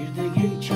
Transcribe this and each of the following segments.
Bir de genç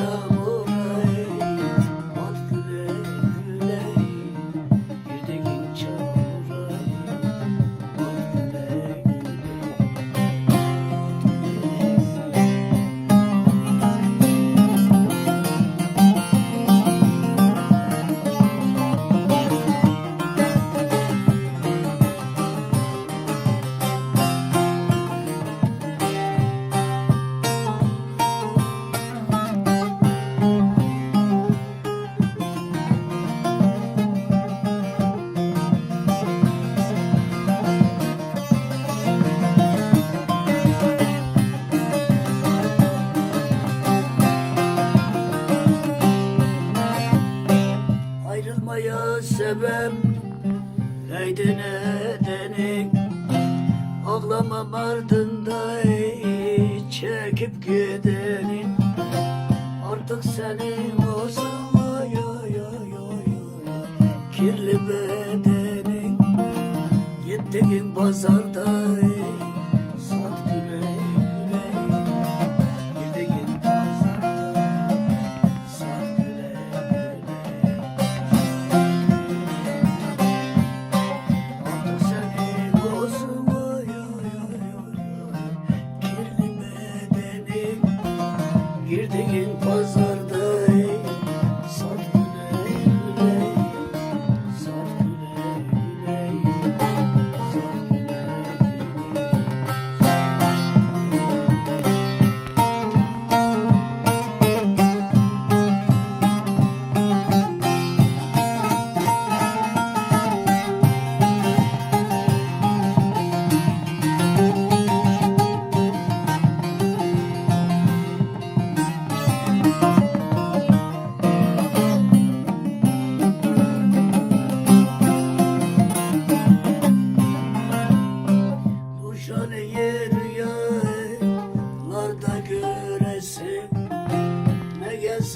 neydi nedeni Ağlamam ardında çekip gidenin Artık senin olsun ay ay ay ay Kirli bedenin Gittiğin pazarda ey, Sat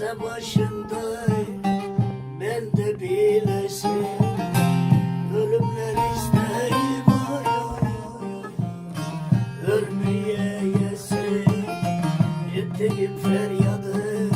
Gelse başında ben de bilesin. Ölümler isteyim ay ay ay ay Ölmeye yesin. Ettiğim feryadı